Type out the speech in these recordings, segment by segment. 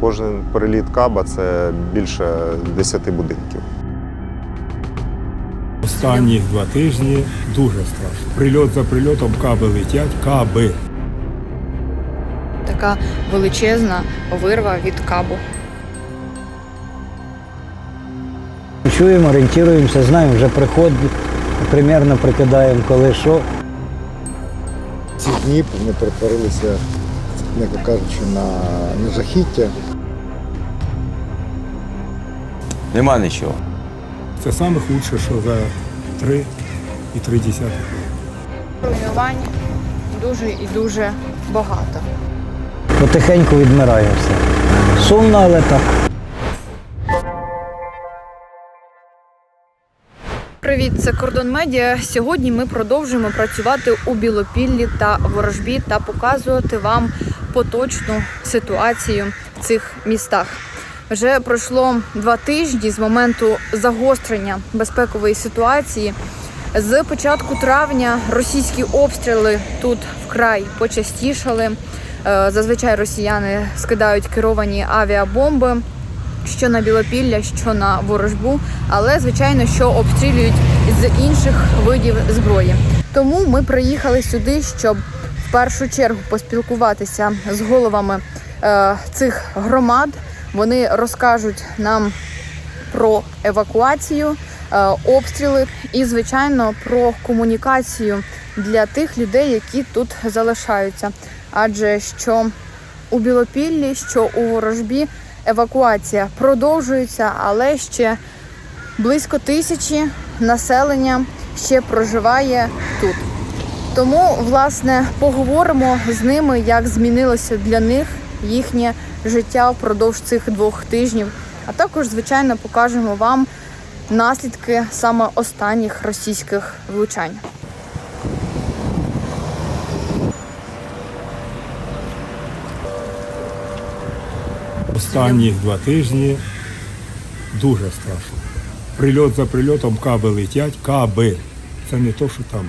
Кожен переліт каба це більше 10 будинків. Останні два тижні дуже страшно. Прильот за прильотом каби летять, каби. Така величезна вирва від кабу. Чуємо, орієнтуємося, знаємо, вже приходить, примерно прикидаємо, коли що. Ці дні ми перетворилися, м'яко кажучи, на, на жахіття. Нема нічого. Це саме худше, що за три і три десятих. Руйнувань дуже і дуже багато. Потихеньку відмирає все. Сумно, але так. Привіт, це Кордон Медіа. Сьогодні ми продовжуємо працювати у Білопіллі та Ворожбі та показувати вам поточну ситуацію в цих містах. Вже пройшло два тижні з моменту загострення безпекової ситуації. З початку травня російські обстріли тут вкрай почастішали. Е, Зазвичай росіяни скидають керовані авіабомби що на Білопілля, що на ворожбу, але звичайно, що обстрілюють з інших видів зброї. Тому ми приїхали сюди, щоб першу чергу поспілкуватися з головами е, цих громад. Вони розкажуть нам про евакуацію, е, обстріли і, звичайно, про комунікацію для тих людей, які тут залишаються. Адже що у Білопіллі, що у ворожбі евакуація продовжується, але ще близько тисячі населення ще проживає тут. Тому, власне, поговоримо з ними, як змінилося для них їхнє життя впродовж цих двох тижнів. А також, звичайно, покажемо вам наслідки саме останніх російських влучань. Останні два тижні дуже страшно. Прильот за прильотом каби летять, каби. Це не то, що там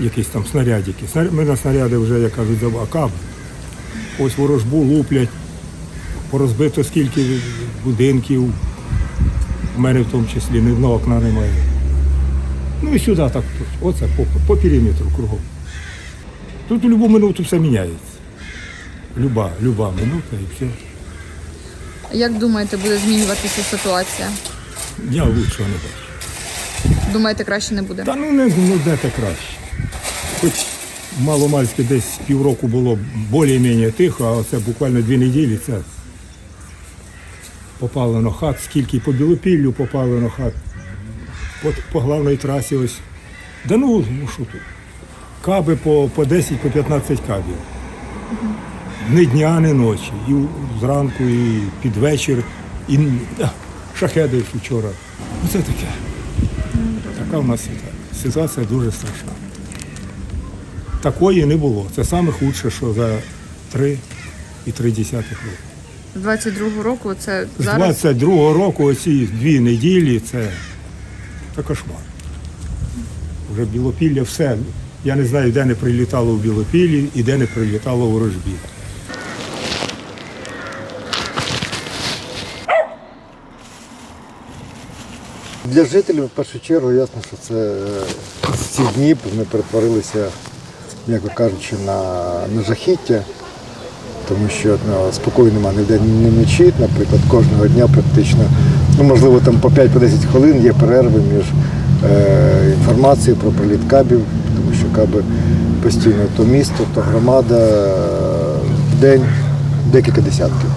якісь там снарядики. Снаря- Ми на снаряди вже, як кажуть, забули, а. Ось ворожбу луплять, порозбито скільки будинків. У мене в тому числі ні одного окна немає. Ну і сюди так, оце по, по периметру кругом. Тут у будь-яку минуту все міняється. Люба, люба минута і все. Як думаєте, буде змінюватися ситуація? Я лучшого не бачу. Думаєте, краще не буде? Та ну не ну, де те краще. Хоч маломальське десь півроку було більш-менш тихо, а оце буквально дві неділі це попало на хат, скільки по Білопіллю попало на хат, по, по главній трасі ось. Да ну, ну що тут? Каби по, по 10, по 15 кабів. Ні дня, ні ночі. І зранку, і під вечір, і а, шахеди вчора. Оце таке. Така в нас. Ситуація дуже страшна. Такої не було. Це саме худше, що за три і три десятих року. З 22-го року це З зараз 22-го року оці дві неділі це, це кошмар. Вже Білопілля все. Я не знаю, де не прилітало в Білопіллі і де не прилітало у Ворожбі. Для жителів в першу чергу ясно, що це е, ці дні ми перетворилися, м'яко кажучи, на, на жахіття, тому що ну, спокою немає ні вдень, ні вночі. Наприклад, кожного дня практично, ну можливо, там по 5-10 хвилин є перерви між е, інформацією про приліт кабів, тому що каби постійно то місто, то громада е, в день декілька десятків.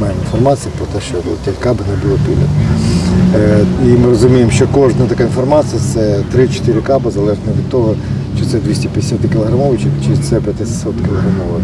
Маємо інформацію про те, що летять каби на Білопілля. Е, І ми розуміємо, що кожна така інформація це 3-4 каби, залежно від того, чи це 250 кілограмовий, чи, це 500 кілограмовий.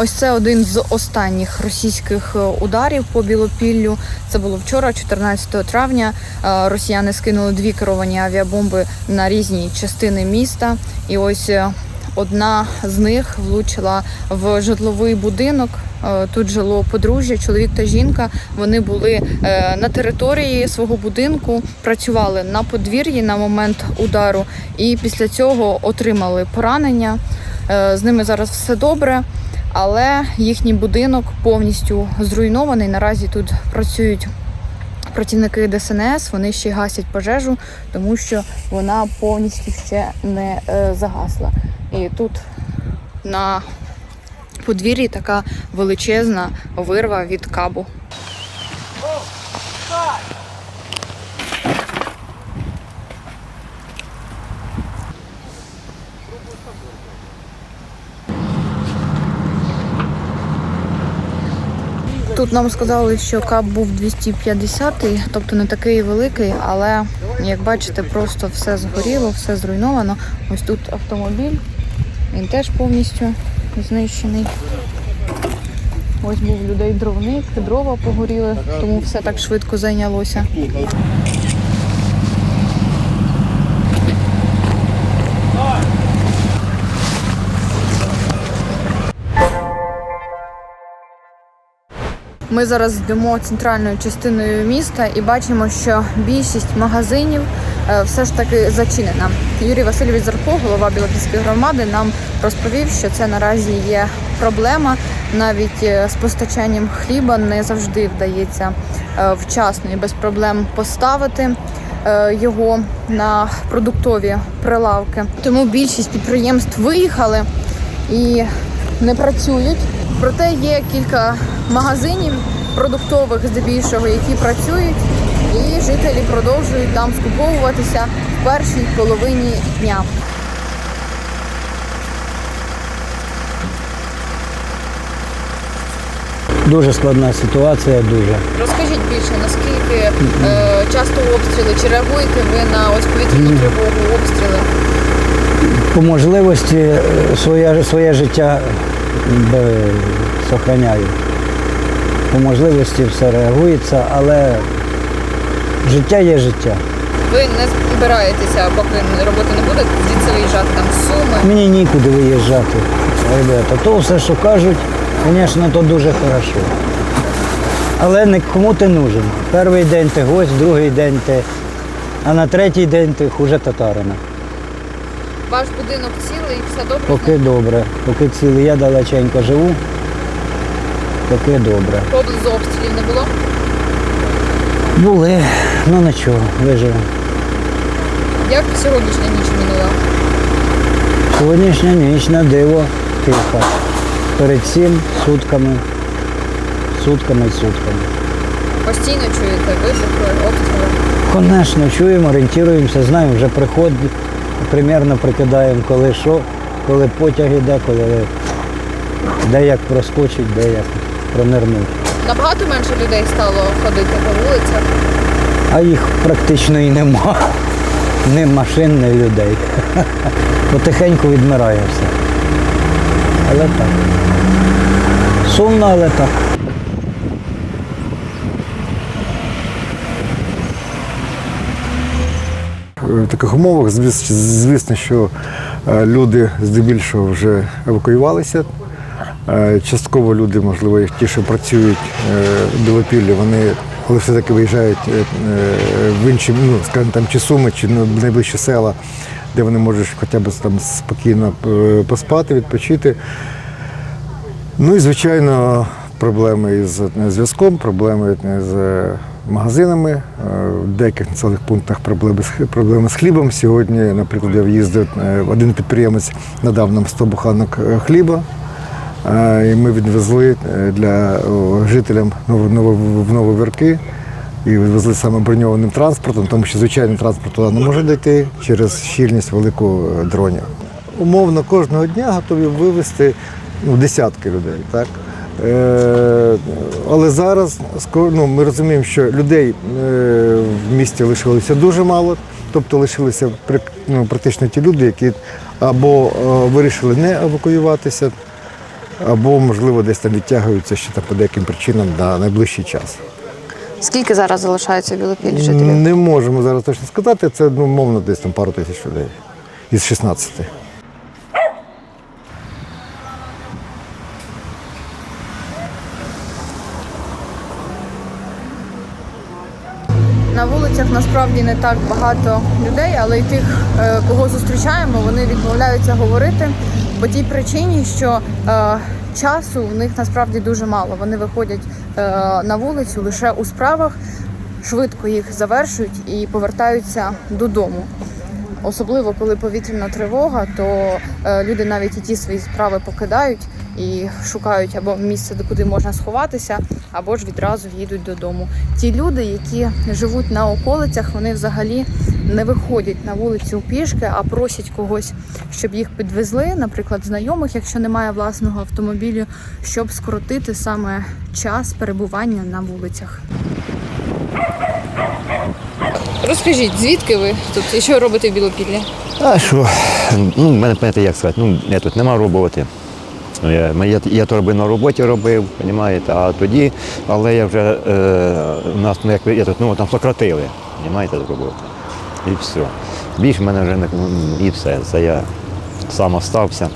Ось це один з останніх російських е, ударів по Білопіллю. Це було вчора, 14 травня. Е, Росіяни скинули дві керовані авіабомби на різні частини міста. І ось е, одна з них влучила в житловий будинок. Е, Тут жило подружжя, чоловік та жінка. Вони були е, на території свого будинку, працювали на подвір'ї на момент удару, і після цього отримали поранення. Е, З ними зараз все добре, але їхній будинок повністю зруйнований. Наразі тут працюють працівники ДСНС. Вони ще гасять пожежу, тому що вона повністю ще не загасла. І тут на подвір'ї така величезна вирва від кабу. Тут нам сказали, що кап був 250-й, тобто не такий великий, але як бачите, просто все згоріло, все зруйновано. Ось тут автомобіль, він теж повністю знищений. Ось був людей дровник, дрова погоріли, тому все так швидко зайнялося. Ми зараз йдемо центральною частиною міста і бачимо, що більшість магазинів е, все ж таки зачинена. Юрій Васильович Зарко, голова Білопільської громади, нам розповів, що це наразі є проблема. Навіть е, з постачанням хліба не завжди вдається е, вчасно і без проблем поставити його на продуктові прилавки. Тому більшість підприємств виїхали і не працюють. Проте є кілька магазинів продуктових здебільшого, які працюють, і жителі продовжують там скуповуватися в першій половині дня. Дуже складна ситуація, дуже. Розкажіть більше, наскільки е, часто обстріли, чи реагуєте ви на ось повітряну тривогу, обстріли? По можливості е, своє, своє життя б, сохраняю. По можливості все реагується, але життя є життя. Ви не збираєтеся, поки роботи не буде, звідси виїжджати там з суми. Мені нікуди виїжджати, ребята. То все, що кажуть, звісно, то дуже хорошо. Але нікому ти нужен. Перший день ти гость, другий день ти, а на третій день ти хуже татарина. Ваш будинок цілий, все добре. Поки добре, поки цілий я далеченько живу, поки добре. Поблизу обстрілів не було. Були, ну нічого, виживемо. Як сьогоднішня ніч минула? Сьогоднішня ніч на диво тиха. Перед цим сутками, сутками і сутками. Постійно чуєте вибухи, обстріли. Звісно, чуємо, орієнтуємося, знаємо, вже приходить, примерно прикидаємо, коли що, коли потяг іде, коли де як проскочить, де як пронирнуть. Набагато менше людей стало ходити по вулицях. А їх практично і нема. Ні машин, ні людей. Потихеньку відмирає все. Але так. Сумно, але так. В таких умовах, звісно, що е, люди здебільшого вже евакуювалися. Е, Частково люди, можливо, ті, що працюють е, Білопіллі, вони коли все-таки виїжджають е, е, в інші, ну, скажімо, там, чи Суми, чи ну, найближчі села, де вони можуть хоча б там спокійно е, поспати, відпочити. Ну і звичайно, проблеми із зв'язком, проблеми з магазинами. Е, В деяких населених пунктах проблеми з, проблеми з хлібом. Сьогодні, наприклад, я в'їздив, е, один підприємець надав нам 100 буханок е, хліба. е, І ми відвезли е, для жителям Нововірки і відвезли саме броньованим транспортом, тому що звичайний транспорт туди не може дійти через щільність великого е, дронів. Умовно кожного дня готові вивезти ну, десятки людей. Так? Е, але зараз ну, ми розуміємо, що людей е, в місті лишилося дуже мало, тобто лишилися ну, практично ті люди, які або е, вирішили не евакуюватися, або, можливо, десь там відтягуються ще там по деяким причинам на найближчий час. Скільки зараз залишається в Білопіллі жителів? Не можемо зараз точно сказати, це ну, мовно десь там пару тисяч людей із 16. На вулицях насправді не так багато людей, але й тих, е, кого зустрічаємо, вони відмовляються говорити по тій причині, що е, часу в них насправді дуже мало. Вони виходять е, на вулицю лише у справах, швидко їх завершують і повертаються додому. Особливо коли повітряна тривога, то люди навіть і ті свої справи покидають і шукають або місце, де куди можна сховатися, або ж відразу їдуть додому. Ті люди, які живуть на околицях, вони взагалі не виходять на вулицю пішки, а просять когось, щоб їх підвезли, наприклад, знайомих, якщо немає власного автомобілю, щоб скоротити саме час перебування на вулицях. Розкажіть, звідки ви тут і що робите в Білопіллі? А що? Ну, мене як сказати, ну, я тут нема роботи. Ну, Я, я, я то робив на роботі робив, розумієте, а тоді, але я вже е, нас ну, як я тут, ну, там сократили, розумієте, роботу. І все. Більше в мене вже не і все. Це я сам остався.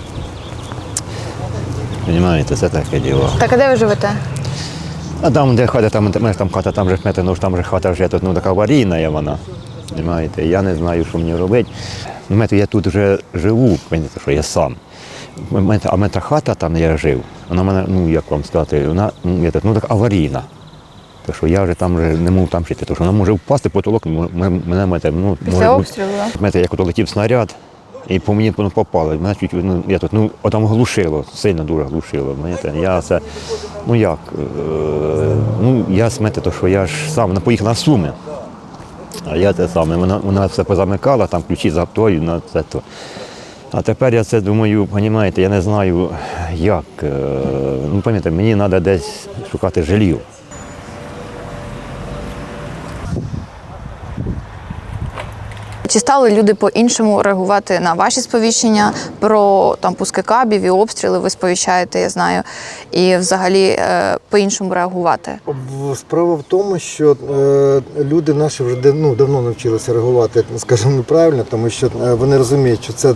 Розумієте, це таке діло. Так, а де ви живете? А там, де хата, там, мене там хата, там же знаєте, ну, там же хата вже тут, ну, така аварійна є вона. Понимаєте? Я не знаю, що мені робити. Ну, я тут вже живу, розумієте, що я сам. А в мене та хата, там де я жив, вона мене, ну як вам сказати, вона ну, я так, ну, так аварійна. Так що я вже там вже не можу там жити, тому що вона може впасти потолок, мене знаєте, ну, може обстрілу? Знаєте, як летів снаряд, і по мені воно попало. Мене чуть, ну, я тут, ну, отам глушило, сильно дуже глушило. Знаєте. Я це, ну як, е, ну, я знаєте, то, що я ж сам вона поїхала на Суми. А я те саме, вона, вона все позамикала, там ключі за тою, на це то. А тепер я це думаю, розумієте, я не знаю, як. е, Ну, пам'ятаєте, мені треба десь шукати жилье. Чи стали люди по-іншому реагувати на ваші сповіщення про там пуски кабів і обстріли? Ви сповіщаєте, я знаю, і взагалі е, по-іншому реагувати? Справа в тому, що е, люди наші вже ну, давно навчилися реагувати, скажімо, правильно, тому що е, вони розуміють, що це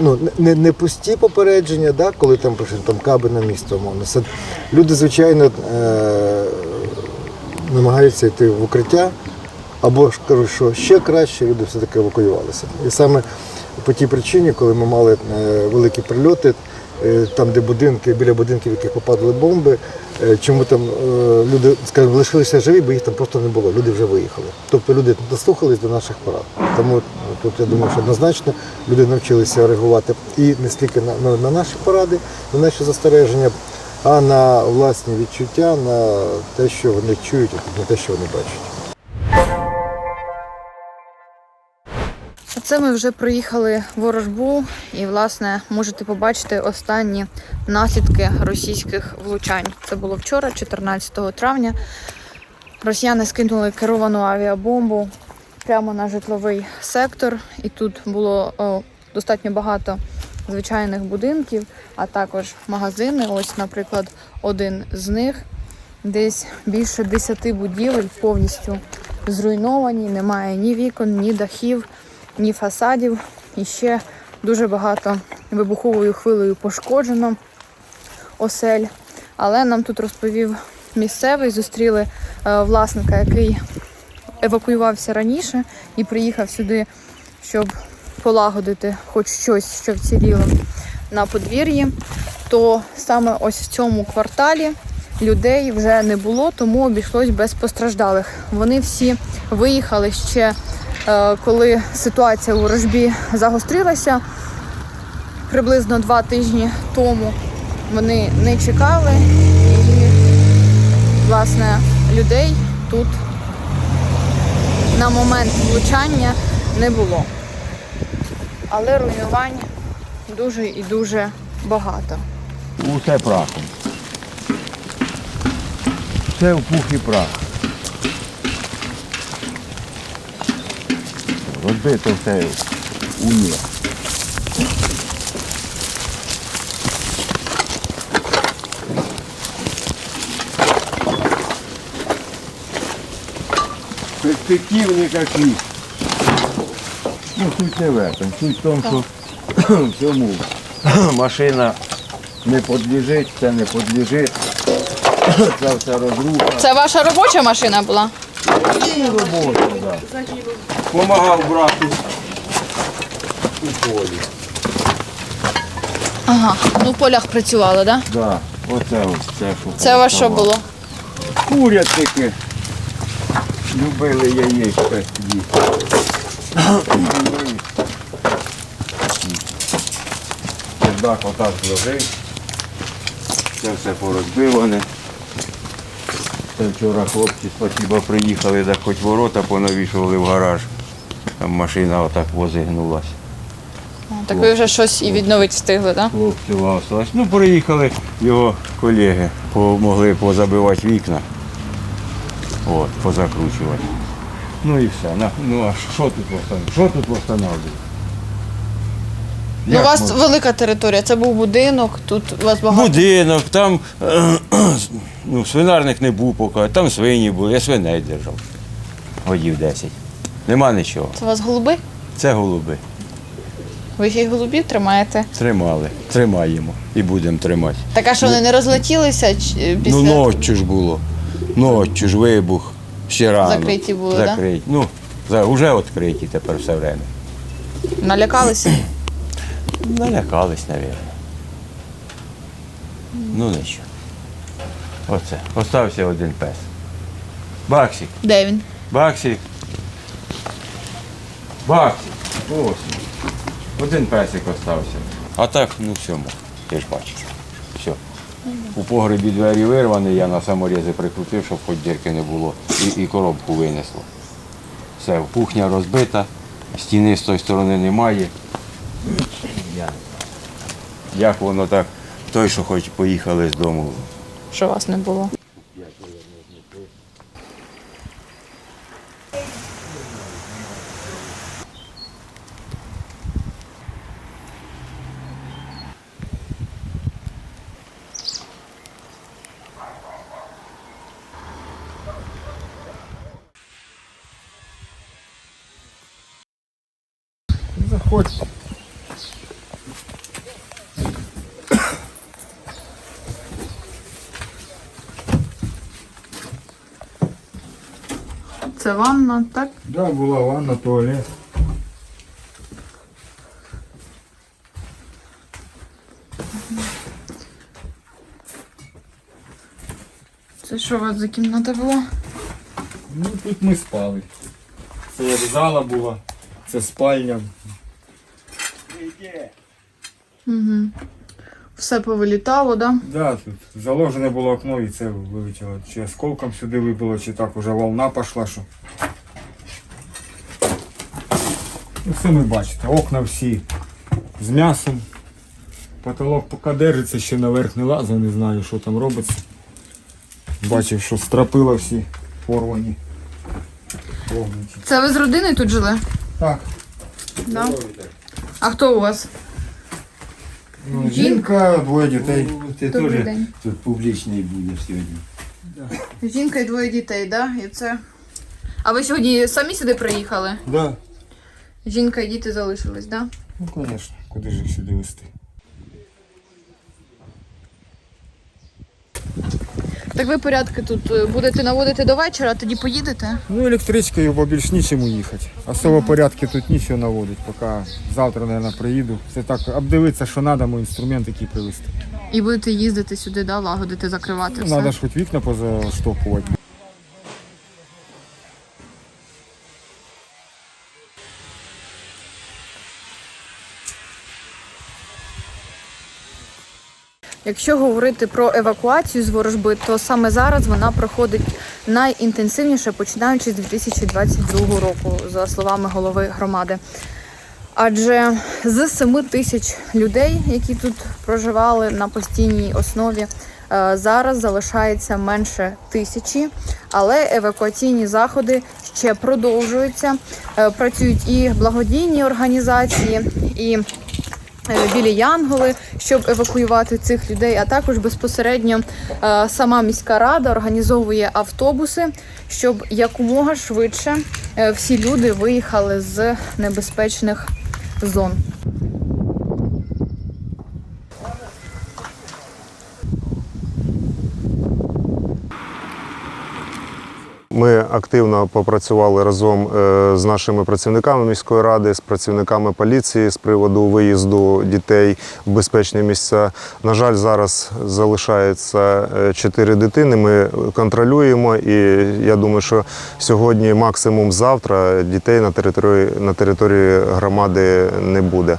ну, не, не пусті попередження, да, коли там пишуть там каби на місто, умовно. Це люди, звичайно, намагаються йти в укриття, або ж кажу, що ще краще люди все-таки евакуювалися. І саме по тій причині, коли ми мали е, великі прильоти, е, там, де будинки, біля будинків, в яких попадали бомби, е, чому там люди, скажімо, лишилися живі, бо їх там просто не було, люди вже виїхали. Тобто люди дослухались до наших порад. Тому тут я думаю, що однозначно люди навчилися реагувати і не стільки на, на, на наші поради, на наші застереження, а на власні відчуття, на те, що вони чують, на те, що вони бачать. Це ми вже приїхали Ворожбу, і власне можете побачити останні наслідки російських влучань. Це було вчора, 14 травня. Росіяни скинули керовану авіабомбу прямо на житловий сектор, і тут було о, достатньо багато звичайних будинків, а також магазини. Ось, наприклад, один з них. Десь більше 10 будівель повністю зруйновані, немає ні вікон, ні дахів, ні фасадів. І ще дуже багато вибуховою хвилею пошкоджено осель. Але нам тут розповів місцевий, зустріли е, власника, який евакуювався раніше і приїхав сюди, щоб полагодити хоч щось, що вціліло на подвір'ї. То саме ось в цьому кварталі людей вже не було, тому обійшлось без постраждалих. Вони всі виїхали ще коли ситуація у ворожбі загострилася приблизно два тижні тому. Вони не чекали і, власне, людей тут на момент влучання не було. Але руйнувань дуже і дуже багато. Усе прахом. Все в пух і прах. Розбито все у ні. Перспектив ніяких. Ну, суть не в этом. Суть в тому, що всьому машина не подлежить, це не подлежить. Це все розруха. Це ваша робоча машина була? І робота, так. Помагав брату у полі. Ага, ну в полях працювали, так? Да? Да. Оце ось це, що Це у вас що було? Курятики. Любили яєчка їсти. Чердак отак зложив. Це все порозбиване. Це вчора хлопці спасіба приїхали, так хоч ворота понавішували в гараж. Там машина отак возигнулась. Так ви вже щось і відновити встигли, так? Да? Хлопців осталось. Ну, приїхали його колеги, помогли позабивати вікна. От, позакручувати. Ну і все. Ну а що тут встановлювати? Що тут встановлювати? Ну, у вас велика територія, це був будинок, тут у вас багато. Будинок, там ну, свинарник не був поки, там свині були, я свиней держав. Годів 10. Нема нічого. Це у вас голуби? Це голуби. Ви ще й голубів тримаєте? Тримали, тримаємо і будемо тримати. Так а що вони не розлетілися чи- е, після. Ну, ночі ж було. Ночі ж вибух. Ще рано. Закриті були, да? Закриті. Ну, за, вже відкриті тепер все время. Налякалися? Налякались, мабуть. Ну нічого. Оце. Остався один пес. Баксик. Де він? Баксик. Баксик. Ось. Один песик остався. А так, ну всьому. Ти ж бачиш. Все. У погребі двері вирвані, я на саморізи прикрутив, щоб хоч дірки не було. І, і коробку винесло. Все, кухня розбита, стіни з тої сторони немає. Я- Як воно так, той, що хоч поїхали з дому. Що вас не було? Заходь. Це ванна, так? Да, була ванна, туалет. Це що у вас за кімната була? Ну тут ми спали. Це як зала була, це спальня. Угу. Все повилітало, так? Да? Да, тут заложене було окно і це вилетіло. Чи осколком сюди вибило, чи так уже волна пішла, що. Ну, все ми бачите, окна всі з м'ясом. Потолок поки держиться, ще наверх не лазив, не знаю, що там робиться. Бачив, що стропила всі порвані. Повністю. Це ви з родиною тут жили? Так, Да. А хто у вас? ну, жінка, двоє дітей. Ти Добрий теж день. тут публічний будеш сьогодні. Жінка і двоє дітей, да? І це. А ви сьогодні самі сюди приїхали? Да. Жінка і діти залишились, да? Ну, звісно, куди ж їх сюди вести? Так ви порядки тут е, будете наводити до вечора, а тоді поїдете? Ну, електричкою, бо більш нічому їхати. Особо порядки тут нічого наводить, поки завтра, мабуть, приїду. Це так, обдивитися, що треба, інструмент який привезти. І будете їздити сюди, да, лагодити, закривати Ну, все. треба ж хоч вікна позаштовхувати. Якщо говорити про евакуацію з ворожби, то саме зараз вона проходить найінтенсивніше, починаючи з 2022 року, за словами голови громади. Адже з 7 тисяч людей, які тут проживали на постійній основі, е, зараз залишається менше тисячі, але евакуаційні заходи ще продовжуються. Е, Працюють і благодійні організації, і білі янголи, щоб евакуювати цих людей. А також безпосередньо е, сама міська рада організовує автобуси, щоб якомога швидше е, всі люди виїхали з небезпечних зон. Ми активно попрацювали разом е, з нашими працівниками міської ради, з працівниками поліції з приводу виїзду дітей в безпечні місця. На жаль, зараз залишається е, чотири дитини. Ми контролюємо, і я думаю, що сьогодні, максимум завтра, дітей на території на території громади не буде.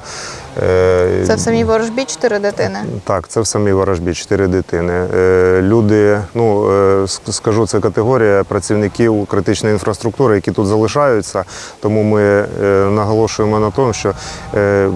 Е, Це в самій ворожбі чотири дитини. так, це в самій ворожбі, чотири дитини. Е, Люди, ну е, скажу, це категорія працівників критичної інфраструктури, які тут залишаються. Тому ми наголошуємо на тому, що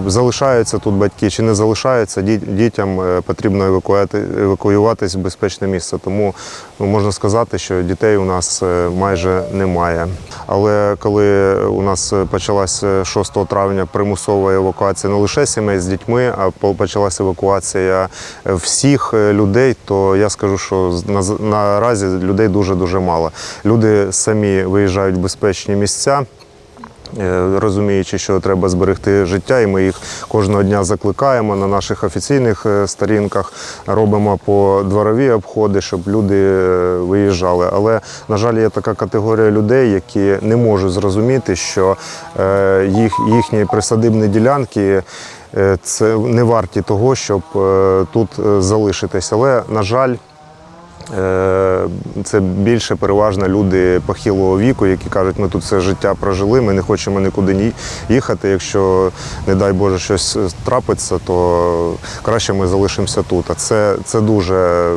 залишаються тут батьки чи не залишаються, дітям потрібно евакуати, евакуюватись в безпечне місце. Тому ну, можна сказати, що дітей у нас е, майже немає. Але коли у нас почалася 6 травня примусова евакуація не лише сімей з дітьми, а почалася евакуація всіх е, людей, то я скажу, що наразі людей дуже дуже мало. Люди самі виїжджають в безпечні місця. Е, Розуміючи, що треба зберегти життя, і ми їх кожного дня закликаємо на наших офіційних е, сторінках, робимо по дворові обходи, щоб люди е, виїжджали. Але, на жаль, є така категорія людей, які не можуть зрозуміти, що їх, їхні присадибні ділянки. Це не варті того, щоб тут залишитись. Але, на жаль, Це більше переважно люди похилого віку, які кажуть, ми тут все життя прожили, ми не хочемо нікуди ні їхати. Якщо, не дай Боже, щось трапиться, то краще ми залишимося тут. А це, це дуже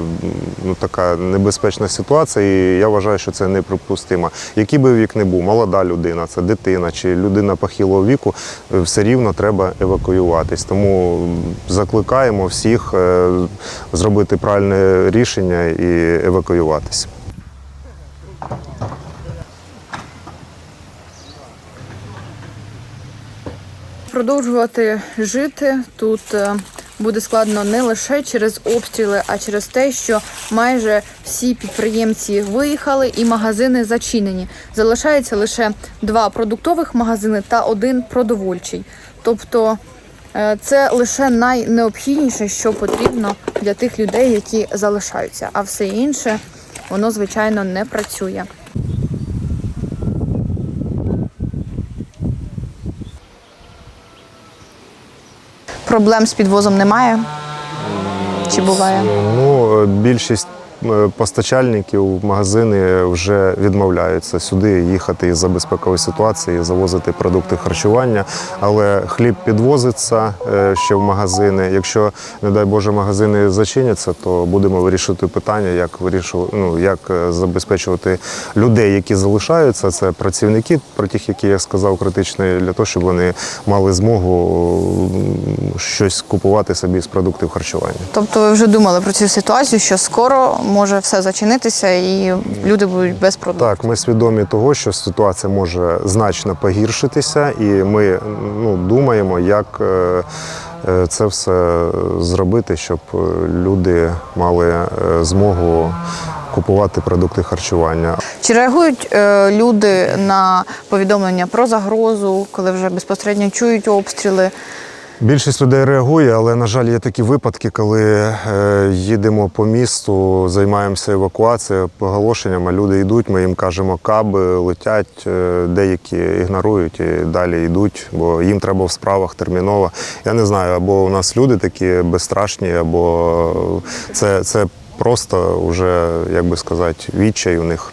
ну, така небезпечна ситуація, і я вважаю, що це неприпустимо. Який би вік не був, молода людина, це дитина чи людина похилого віку, е, все рівно треба евакуюватись. Тому закликаємо всіх е, зробити правильне рішення і евакуюватись. Продовжувати жити тут е, буде складно не лише через обстріли, а через те, що майже всі підприємці виїхали і магазини зачинені. Залишається лише два продуктових магазини та один продовольчий. Тобто це лише найнеобхідніше, що потрібно для тих людей, які залишаються, а все інше воно звичайно не працює. Проблем з підвозом немає. Чи буває? Ну, е, більшість е, постачальників магазини вже відмовляються сюди їхати із-за безпекової ситуації, завозити продукти харчування. Але хліб підвозиться е, ще в магазини. Якщо, не дай Боже, магазини зачиняться, то будемо вирішувати питання, як вирішувати, ну як е, забезпечувати людей, які залишаються. Це працівники, про тих, які я сказав, критичні, для того, щоб вони мали змогу щось купувати собі з продуктів харчування. Тобто ви вже думали про цю ситуацію, що скоро може все зачинитися і люди будуть без продуктів. Так, ми свідомі того, що ситуація може значно погіршитися, і ми ну, думаємо, як е, е, це все зробити, щоб люди мали е, змогу купувати продукти харчування. Чи реагують е, люди на повідомлення про загрозу, коли вже безпосередньо чують обстріли? Більшість людей реагує, але на жаль, є такі випадки, коли е, їдемо по місту, займаємося евакуацією, поголошенням, а люди йдуть, ми їм кажемо каби, летять, е, деякі ігнорують і далі йдуть, бо їм треба в справах терміново. Я не знаю, або у нас люди такі безстрашні, або це, це просто вже, як би сказати, відчай у них.